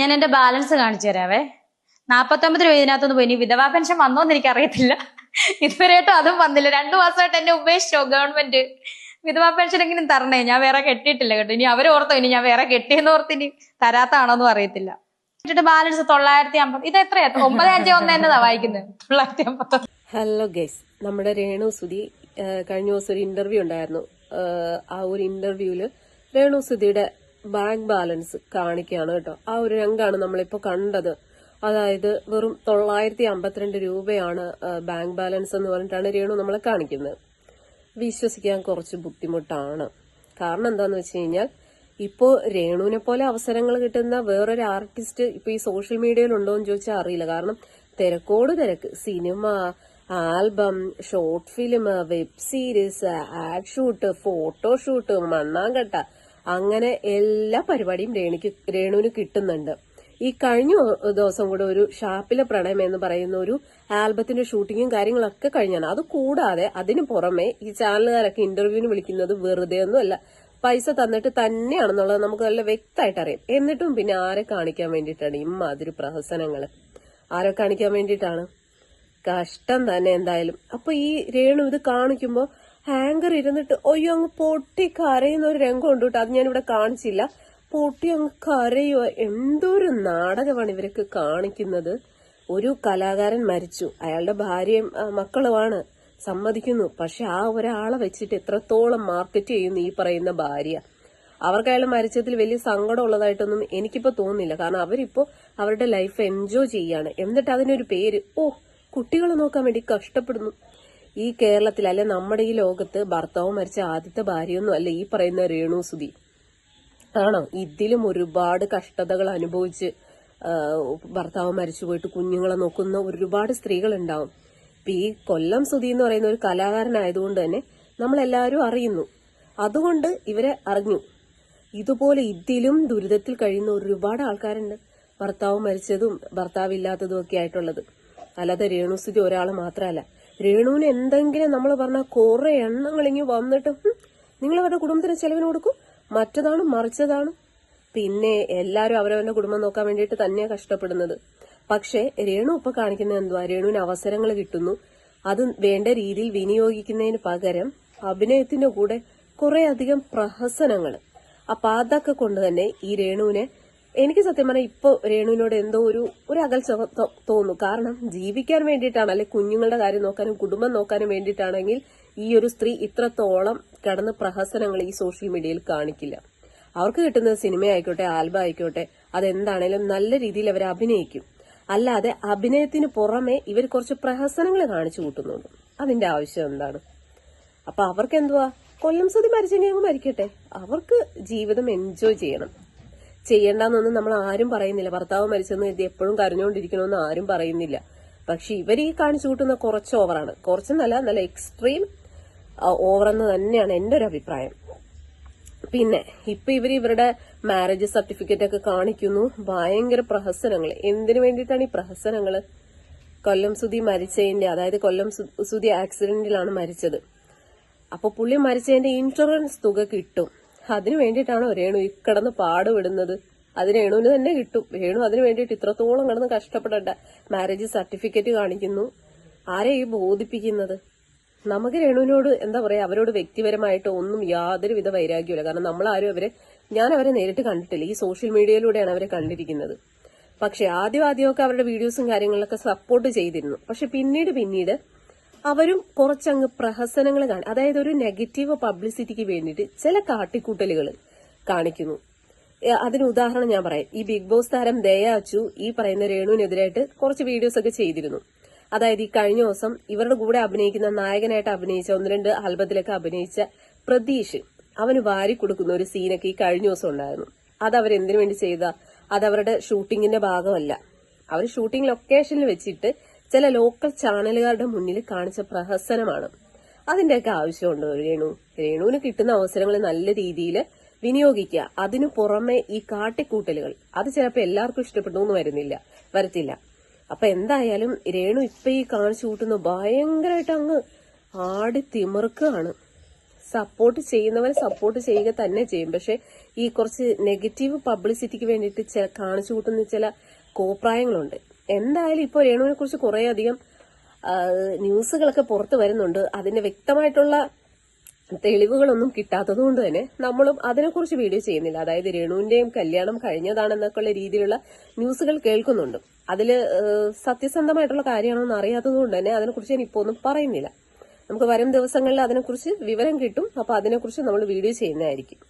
ഞാൻ എന്റെ ബാലൻസ് കാണിച്ചു തരാവേ. നാപ്പത്തൊമ്പത് രൂപ ഇതിനകത്തൊന്ന് പോയി. വിധവാ പെൻഷൻ വന്നോന്ന് എനിക്ക് അറിയത്തില്ല ഇതുവരെയായിട്ടും അതും വന്നില്ല. രണ്ടു മാസമായിട്ട് എന്നെ ഉപേക്ഷിച്ചോ ഗവൺമെന്റ്? വിധവാ പെൻഷൻ എങ്കിലും തരണേ. ഞാൻ വേറെ കെട്ടിയിട്ടില്ല കേട്ടോ. ഇനി അവർ ഓർത്തോ ഇനി ഞാൻ വേറെ കെട്ടിയെന്ന് ഓർത്ത് ഇനി തരാത്താണോന്നും അറിയത്തില്ല. എന്നിട്ട് ബാലൻസ് തൊള്ളായിരത്തി അമ്പത് ഇത് എത്രയാ? ഒമ്പത് അഞ്ച് ഒന്ന് എന്നതാ വായിക്കുന്നത് തൊള്ളായിരത്തി അമ്പത്തൊന്ന്. ഹലോ ഗൈസ് നമ്മുടെ രേണു സുധി കഴിഞ്ഞ ദിവസം ഒരു ഇന്റർവ്യൂ ഉണ്ടായിരുന്നു. ആ ഒരു ഇന്റർവ്യൂവിൽ രേണു സുധിയുടെ ബാങ്ക് ബാലൻസ് കാണിക്കുകയാണ് കേട്ടോ. ആ ഒരു രംഗാണ് നമ്മളിപ്പോൾ കണ്ടത്. അതായത് വെറും തൊള്ളായിരത്തി അമ്പത്തിരണ്ട് രൂപയാണ് ബാങ്ക് ബാലൻസ് എന്ന് പറഞ്ഞിട്ടാണ് രേണു നമ്മളെ കാണിക്കുന്നത്. വിശ്വസിക്കാൻ കുറച്ച് ബുദ്ധിമുട്ടാണ്. കാരണം എന്താന്ന് വെച്ച് കഴിഞ്ഞാൽ ഇപ്പോൾ രേണുവിനെ പോലെ അവസരങ്ങൾ കിട്ടുന്ന വേറൊരു ആർട്ടിസ്റ്റ് ഇപ്പൊ ഈ സോഷ്യൽ മീഡിയയിലുണ്ടോ എന്ന് ചോദിച്ചാൽ അറിയില്ല. കാരണം തിരക്കോട് തിരക്ക്. Cinema album short film web series ad shoot photoshoot മണ്ണാങ്കട്ട അങ്ങനെ എല്ലാ പരിപാടിയും രേണുക്ക് രേണുവിന് കിട്ടുന്നുണ്ട്. ഈ കഴിഞ്ഞ ദിവസം കൂടെ ഒരു ഷാപ്പിലെ പ്രണയം എന്ന് പറയുന്ന ഒരു ആൽബത്തിന്റെ ഷൂട്ടിങ്ങും കാര്യങ്ങളൊക്കെ കഴിഞ്ഞാണ്. അത് കൂടാതെ അതിന് പുറമെ ഈ ചാനലുകാരൊക്കെ ഇന്റർവ്യൂവിന് വിളിക്കുന്നത് വെറുതെ ഒന്നുമല്ല പൈസ തന്നിട്ട് തന്നെയാണെന്നുള്ളത് നമുക്ക് നല്ല വ്യക്തമായിട്ട് അറിയാം. എന്നിട്ടും പിന്നെ ആരെ കാണിക്കാൻ വേണ്ടിയിട്ടാണ് ഇമ്മാതിരി പ്രഹസനങ്ങൾ? ആരെ കാണിക്കാൻ വേണ്ടിയിട്ടാണ്? കഷ്ടം തന്നെ എന്തായാലും. അപ്പൊ ഈ രേണു ഇത് കാണിക്കുമ്പോ ഹാങ്കർ ഇരുന്നിട്ട് ഒയ്യോ അങ്ങ് പൊട്ടി കരയുന്ന ഒരു രംഗം ഉണ്ട് കേട്ടോ. അത് ഞാനിവിടെ കാണിച്ചില്ല. പൊട്ടി അങ്ങ് കരയോ എന്തൊരു നാടകമാണ് ഇവരൊക്കെ കാണിക്കുന്നത്. ഒരു കലാകാരൻ മരിച്ചു. അയാളുടെ ഭാര്യയും മക്കളുമാണ്. സമ്മതിക്കുന്നു. പക്ഷെ ആ ഒരാളെ വെച്ചിട്ട് എത്രത്തോളം മാർക്കറ്റ് ചെയ്യുന്നു ഈ പറയുന്ന ഭാര്യ. അവർക്ക് അയാൾ മരിച്ചതിൽ വലിയ സങ്കടം ഉള്ളതായിട്ടൊന്നും എനിക്കിപ്പോ തോന്നുന്നില്ല. കാരണം അവരിപ്പോ അവരുടെ ലൈഫ് എൻജോയ് ചെയ്യാണ്. എന്നിട്ട് അതിനൊരു പേര് ഓ കുട്ടികളെ നോക്കാൻ വേണ്ടി കഷ്ടപ്പെടുന്നു. ഈ കേരളത്തിൽ അല്ലെ നമ്മുടെ ഈ ലോകത്ത് ഭർത്താവ് മരിച്ച ആദ്യത്തെ ഭാര്യയൊന്നും അല്ല ഈ പറയുന്ന രേണു സുധി. ആണോ? ഇതിലും ഒരുപാട് കഷ്ടതകൾ അനുഭവിച്ച് ഭർത്താവ് മരിച്ചു പോയിട്ട് കുഞ്ഞുങ്ങളെ നോക്കുന്ന ഒരുപാട് സ്ത്രീകൾ ഉണ്ടാവും ഇപ്പൊ ഈ കൊല്ലം സുധി എന്ന് പറയുന്ന ഒരു കലാകാരനായതുകൊണ്ട് തന്നെ നമ്മളെല്ലാവരും അറിയുന്നു. അതുകൊണ്ട് ഇവരെ അറിഞ്ഞു. ഇതുപോലെ ഇതിലും ദുരിതത്തിൽ കഴിയുന്ന ഒരുപാട് ആൾക്കാരുണ്ട് ഭർത്താവ് മരിച്ചതും ഭർത്താവ് ഇല്ലാത്തതും ഒക്കെ ആയിട്ടുള്ളത്. അല്ലാതെ രേണുസ്ഥിതി ഒരാൾ മാത്രമല്ല രേണുവിന് എന്തെങ്കിലും നമ്മൾ പറഞ്ഞ കുറെ എണ്ണങ്ങൾ ഇങ്ങ് വന്നിട്ട് നിങ്ങൾ അവരുടെ കുടുംബത്തിന് ചെലവിന് കൊടുക്കും. മറ്റതാണ് മറിച്ചതാണ്. പിന്നെ എല്ലാരും അവരവരുടെ കുടുംബം നോക്കാൻ വേണ്ടിയിട്ട് തന്നെയാ കഷ്ടപ്പെടുന്നത്. പക്ഷേ രേണു ഇപ്പൊ കാണിക്കുന്നത് എന്തുവാ? രേണുവിന് അവസരങ്ങൾ കിട്ടുന്നു. അത് വേണ്ട രീതിയിൽ വിനിയോഗിക്കുന്നതിന് പകരം അഭിനയത്തിന്റെ കൂടെ കുറെ അധികം പ്രഹസനങ്ങൾ. അപ്പൊ അതൊക്കെ കൊണ്ട് തന്നെ ഈ രേണുവിനെ എനിക്ക് സത്യം പറഞ്ഞാൽ ഇപ്പൊ രേണുവിനോട് എന്തോ ഒരു ഒരു അകൽച്ച തോന്നുന്നു കാരണം ജീവിക്കാൻ വേണ്ടിയിട്ടാണ് അല്ലെ കുഞ്ഞുങ്ങളുടെ കാര്യം നോക്കാനും കുടുംബം നോക്കാനും വേണ്ടിയിട്ടാണെങ്കിൽ ഈ ഒരു സ്ത്രീ ഇത്രത്തോളം കടന്ന് പ്രഹസനങ്ങൾ ഈ സോഷ്യൽ മീഡിയയിൽ കാണിക്കില്ല. അവർക്ക് കിട്ടുന്ന സിനിമ ആയിക്കോട്ടെ ആൽബം ആയിക്കോട്ടെ അതെന്താണേലും നല്ല രീതിയിൽ അവർ അഭിനയിക്കും. അല്ലാതെ അഭിനയത്തിന് പുറമെ ഇവർ കുറച്ച് പ്രഹസനങ്ങൾ കാണിച്ചു കൂട്ടുന്നുണ്ട്. അതിന്റെ ആവശ്യം എന്താണ്? അപ്പൊ അവർക്ക് എന്തുവാ കൊല്ലം സുതി മരിച്ചെങ്കിൽ മരിക്കട്ടെ. അവർക്ക് ജീവിതം എൻജോയ് ചെയ്യണം. ചെയ്യണ്ടെന്നൊന്നും നമ്മൾ ആരും പറയുന്നില്ല. ഭർത്താവ് മരിച്ചെന്ന് എഴുതി എപ്പോഴും കരഞ്ഞുകൊണ്ടിരിക്കണമെന്ന് ആരും പറയുന്നില്ല. പക്ഷെ ഇവർ ഈ കാണിച്ചു കൂട്ടുന്ന കുറച്ച് ഓവറാണ് കുറച്ചെന്നല്ല നല്ല എക്സ്ട്രീം ഓവറെന്ന് തന്നെയാണ് എന്റെ ഒരു അഭിപ്രായം. പിന്നെ ഇപ്പൊ ഇവർ ഇവരുടെ മാരേജ് സർട്ടിഫിക്കറ്റ് ഒക്കെ കാണിക്കുന്നു. ഭയങ്കര പ്രഹസനങ്ങൾ. എന്തിനു വേണ്ടിയിട്ടാണ് ഈ പ്രഹസനങ്ങൾ കൊല്ലം സുധി മരിച്ചതിന്റെ അതായത് കൊല്ലം സുധി ആക്സിഡന്റിലാണ് മരിച്ചത്. അപ്പൊ പുള്ളി മരിച്ചതിന്റെ ഇൻഷുറൻസ് തുക കിട്ടും. അതിനു വേണ്ടിയിട്ടാണോ രേണു ഈ കിടന്ന് പാടുവിടുന്നത് അത് രേണുവിന് തന്നെ കിട്ടും. രേണു അതിനു വേണ്ടിയിട്ട് ഇത്രത്തോളം കിടന്ന് കഷ്ടപ്പെടേണ്ട. മാരേജ് സർട്ടിഫിക്കറ്റ് കാണിക്കുന്നു. ആരെ ഈ ബോധിപ്പിക്കുന്നത്? നമുക്ക് രേണുവിനോട് എന്താ പറയാ അവരോട് വ്യക്തിപരമായിട്ട് ഒന്നും യാതൊരു വിധ വൈരാഗ്യമില്ല കാരണം നമ്മൾ ആരും അവരെ ഞാൻ അവരെ നേരിട്ട് കണ്ടിട്ടില്ല. ഈ സോഷ്യൽ മീഡിയയിലൂടെയാണ് അവരെ കണ്ടിരിക്കുന്നത്. പക്ഷെ ആദ്യം ആദ്യമൊക്കെ അവരുടെ വീഡിയോസും കാര്യങ്ങളൊക്കെ സപ്പോർട്ട് ചെയ്തിരുന്നു. പക്ഷെ പിന്നീട് പിന്നീട് അവരും കുറച്ചങ്ങ് പ്രഹസനങ്ങൾ കാണും അതായത് ഒരു നെഗറ്റീവ് പബ്ലിസിറ്റിക്ക് വേണ്ടിയിട്ട് ചില കാട്ടിക്കൂട്ടലുകൾ കാണിക്കുന്നു. അതിന് ഉദാഹരണം ഞാൻ പറയാം. ഈ ബിഗ് ബോസ് താരം ദയ അച്ചു ഈ പറയുന്ന രേണുവിനെതിരായിട്ട് കുറച്ച് വീഡിയോസ് ഒക്കെ ചെയ്തിരുന്നു. അതായത് ഈ കഴിഞ്ഞ ദിവസം ഇവരുടെ കൂടെ അഭിനയിക്കുന്ന നായകനായിട്ട് അഭിനയിച്ച ഒന്ന് രണ്ട് ആൽബത്തിലൊക്കെ അഭിനയിച്ച പ്രതീഷ് അവന് വാരി കൊടുക്കുന്ന ഒരു സീനൊക്കെ ഈ കഴിഞ്ഞ ദിവസം ഉണ്ടായിരുന്നു. അത് അവരെന്തിനു വേണ്ടി ചെയ്ത? അത് അവരുടെ ഷൂട്ടിങ്ങിന്റെ ഭാഗമല്ല. അവർ ഷൂട്ടിംഗ് ലൊക്കേഷനിൽ വെച്ചിട്ട് ചില ലോക്കൽ ചാനലുകാരുടെ മുന്നിൽ കാണിച്ച പ്രഹസനമാണ്. അതിന്റെയൊക്കെ ആവശ്യമുണ്ടോ രേണു? രേണുവിന് കിട്ടുന്ന അവസരങ്ങൾ നല്ല രീതിയിൽ വിനിയോഗിക്കുക. അതിനു പുറമെ ഈ കാട്ടിക്കൂട്ടലുകൾ. അത് ചിലപ്പോൾ എല്ലാവർക്കും ഇഷ്ടപ്പെട്ടു എന്ന് വരുന്നില്ല വരത്തില്ല. അപ്പൊ എന്തായാലും രേണു ഇപ്പൊ ഈ കാണിച്ചു കൂട്ടുന്ന ഭയങ്കരമായിട്ട് അങ്ങ് ആടി തിമിർക്കുകയാണ്. സപ്പോർട്ട് ചെയ്യുന്നവർ സപ്പോർട്ട് ചെയ്യുക തന്നെ ചെയ്യും. പക്ഷെ ഈ കുറച്ച് നെഗറ്റീവ് പബ്ലിസിറ്റിക്ക് വേണ്ടിയിട്ട് കാണിച്ചു കൂട്ടുന്ന ചില കോപ്രായങ്ങളുണ്ട്. എന്തായാലും ഇപ്പോൾ രേണുവിനെ കുറിച്ച് കുറേ അധികം ന്യൂസുകളൊക്കെ പുറത്തു വരുന്നുണ്ട്. അതിന്റെ വ്യക്തമായിട്ടുള്ള തെളിവുകളൊന്നും കിട്ടാത്തത് കൊണ്ട് തന്നെ നമ്മളും അതിനെക്കുറിച്ച് വീഡിയോ ചെയ്യുന്നില്ല. അതായത് രേണുവിന്റെയും കല്യാണം കഴിഞ്ഞതാണെന്നൊക്കെയുള്ള രീതിയിലുള്ള ന്യൂസുകൾ കേൾക്കുന്നുണ്ട്. അതിൽ സത്യസന്ധമായിട്ടുള്ള കാര്യമാണോ എന്ന് അറിയാത്തത് കൊണ്ട് തന്നെ അതിനെക്കുറിച്ച് ഞാൻ ഇപ്പോൾ ഒന്നും പറയുന്നില്ല. നമുക്ക് വരും ദിവസങ്ങളിൽ അതിനെക്കുറിച്ച് വിവരം കിട്ടും. അപ്പോൾ അതിനെക്കുറിച്ച് നമ്മൾ വീഡിയോ ചെയ്യുന്നതായിരിക്കും.